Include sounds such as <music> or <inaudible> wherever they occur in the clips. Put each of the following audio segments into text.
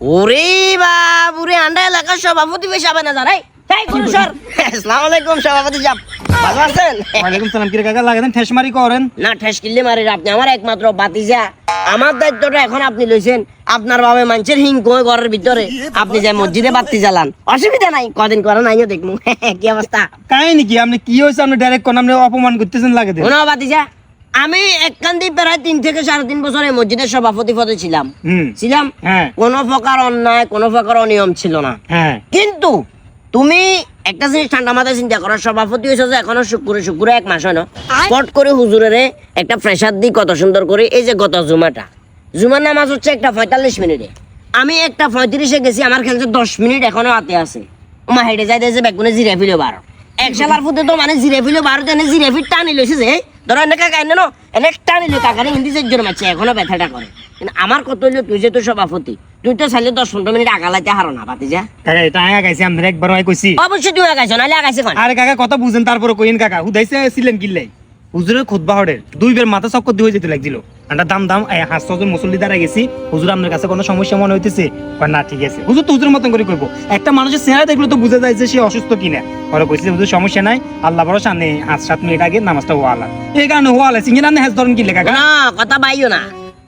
ওরে বাবুরে আন্ডা এলাকার সভাপতি বেশ হবে না জানাই। তাই করু স্যার আসসালামু <laughs> আলাইকুম সভাপতি সাহেব। ভালো আছেন? ওয়ালাইকুম সালাম কিরে কাকা লাগাতেন ঠেসমারি করেন। না ঠেস কিল্লে মারি আপনি আমার একমাত্র বাতিজা। আমার দায়িত্বটা এখন আপনি লইছেন আপনার বাবে মানুষের হিং কই ঘরের ভিতরে? আপনি যে মসজিদে বাতি জ্বালান। অসুবিধা নাই কদিন করে নাই দেখব <laughs> কি অবস্থা? কাহিনী কি? আপনি কি হয়েছে? আপনি ডাইরেক্ট কোন আপনি অপমান করতেছেন লাগে শোনো বাতিজা আমি একখান দিয়ে প্রায় তিন থেকে সাড়ে তিন বছর এই মসজিদের সভাপতি পদে ছিলাম। ছিলাম হ্যাঁ। কোনো প্রকার অন্যায় কোনো প্রকার অনিয়ম ছিল না। হ্যাঁ। কিন্তু তুমি একটা জিনিস ঠান্ডা মাথায় চিন্তা করো সভাপতি হয়েছে যে এখনও শুক্রে শুক্রে এক মাস হয় না। পট করে হুজুরের একটা প্রেসার দিই কত সুন্দর করে এই যে গত জুমাটা। জুমার নামাজ হচ্ছে একটা পঁয়তাল্লিশ মিনিটে। আমি একটা পঁয়ত্রিশে গেছি আমার খেলছে দশ মিনিট এখনও হাতে আছে। মা হেঁটে যাইতে যে বেগুনে জিরে ফিলো বারো। এক সালার ফুটে তো মানে জিরে ফিলো বারো এনে জিরে ফিট টানি লইছে যে। ধরো এনে কাকা এনে নো এনে টানি লই কাকারে হিন্দি চারজন মারছে এখনও ব্যথাটা করে। কিন্তু আমার কত হইল তুই যে তো সভাপতি তুই তো চাইলে দশ পনেরো মিনিট আগালাইতে হারো না পাতি যা কাকা এটা আগা গাইছি আমরা একবার আয় কইছি অবশ্যই তুই আগাইছো নাহলে আগাইছে কোন? আরে কাকা কথা বুঝেন তারপরে কইন কাকা হুদাইছে ছিলেন গিল্লাই হুজুরের খুতবা হড়ের দুইবার মাথা চক্কর দিয়ে হয়ে যেতে লাগছিল আমরা দাম দাম, এই হাঁস মুসল্লি গেছি, হুজুর কাছে কোনো সমস্যা মনে হইতেছে? না, ঠিক আছে। হুজুর তো হুজুরের মতন করে কইবো। একটা মানুষের চেহারা দেখলে তো যায় যে সে অসুস্থ কিনা। ওরা কইছে, হুজুর, সমস্যা নাই। আল্লাহ বড় সামনে সাত মিনিট আগে নামাজটা এই কারণে ধরেন কাকা না, কথা না।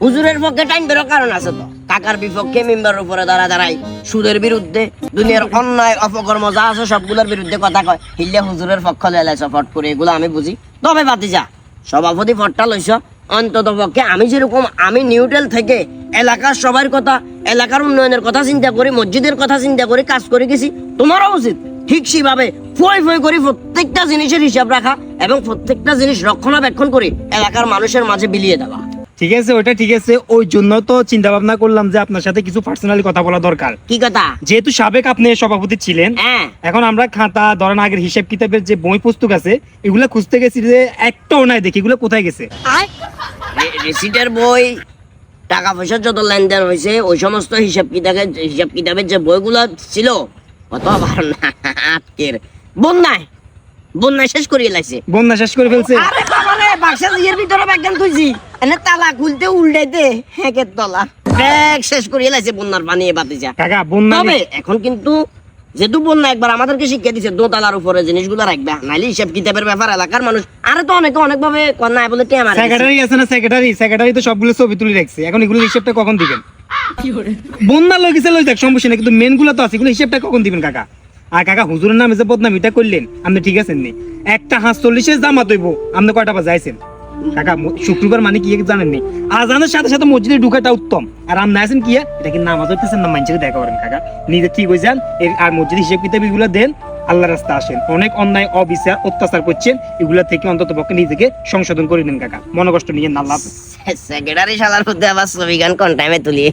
হুজুরের পক্ষে টাইম বেরো কারণ আছে তো। কাকার বিপক্ষে মেম্বার উপরে দাঁড়া দাঁড়াই সুদের বিরুদ্ধে, দুনিয়ার অন্যায়, অপকর্ম যা আছে সবগুলোর বিরুদ্ধে কথা কয়। হিল্লে হুজুরের পক্ষ লেলে সাপোর্ট করে, এগুলো আমি বুঝি। তবে বাতি যা সভাপতি ফটটা লইছ। অন্তত পক্ষে আমি যেরকম আমি নিউটেল থেকে এলাকার সবার কথা এলাকার উন্নয়নের কথা চিন্তা করি মসজিদের কথা চিন্তা করে কাজ করে গেছি তোমারও উচিত। ঠিক সেভাবে ফয় ফয় করে প্রত্যেকটা জিনিসের হিসাব রাখা এবং প্রত্যেকটা জিনিস রক্ষণাবেক্ষণ করে এলাকার মানুষের মাঝে বিলিয়ে দেওয়া। ঠিক আছে ওইটা ঠিক আছে। ওই জন্য তো চিন্তা ভাবনা করলাম যে আপনার সাথে কিছু পার্সোনালি কথা বলা দরকার। কি কথা? যেহেতু সাবেক আপনি সভাপতি ছিলেন হ্যাঁ। এখন আমরা খাতা ধরেন আগের হিসাব কিতাবের যে বই পুস্তক আছে এগুলা খুঁজতে গেছি যে একটাও নাই দেখি এগুলো কোথায় গেছে? রিসিটের বই টাকা পয়সার যত লেনদেন হয়েছে ওই সমস্ত হিসাব কিতাবের হিসাব কিতাবের যে বইগুলো ছিল কত আবার না আজকের বন্যায় বন্যায় শেষ করিয়ে লাইছে। বন্যা শেষ করে ফেলছে। আরে বাবা রে বাক্সা ইয়ের ভিতরে ব্যাগখান তুইছি। এনে তালা খুলতে উল্টাইতে হেকের তলা। ব্যাগ শেষ করিয়ে লাইছে বন্যার পানি বাতিজা কাকা বন্যা তবে এখন কিন্তু যেহেতু বন্যা একবার আমাদেরকে শিক্ষা দিচ্ছে দোতলার উপরে জিনিসগুলো রাখবে। নাইলে হিসাব কিতাবের ব্যাপার এলাকার মানুষ আরে তো অনেকে অনেক ভাবে নাই বলে টেয়া মারে সেক্রেটারি আছে না সেক্রেটারি সেক্রেটারি তো সবগুলো ছবি তুলে রাখছে। এখন এগুলো হিসাবটা কখন দিবেন? বন্যা লই দেখ সমস্যা নেই কিন্তু মেনগুলো তো আছে। এগুলো হিসাবটা কখন দিবেন কাকা? আর কাকা হুজুরের নামে যে বদনামিটা করলেন আপনি ঠিক আছেন নি? একটা হাঁস চল্লিশের জামা তৈব আপনি কয়টা বাজে আইছেন? কাকা শুক্রবার মানে কি জানেন নি আজানের সাথে সাথে মসজিদে ঢুকাটা উত্তম। আর আপনি আছেন কি এটা কি নামাজ হইতেছেন না মানুষের দেখা করেন কাকা? নিজে ঠিক হয়ে যান আর মসজিদ হিসেব কিতাব এগুলো দেন আল্লাহ রাস্তা আসেন। অনেক অন্যায়, অবিচার, অত্যাচার করছেন, এগুলা থেকে অন্তত পক্ষে নিজেকে সংশোধন করে নেন কাকা। মনে কষ্ট নিয়ে না হাফেজ। সেক্রেটারি শালার মধ্যে আবার ছবি গান কোন টাইমে তুলি?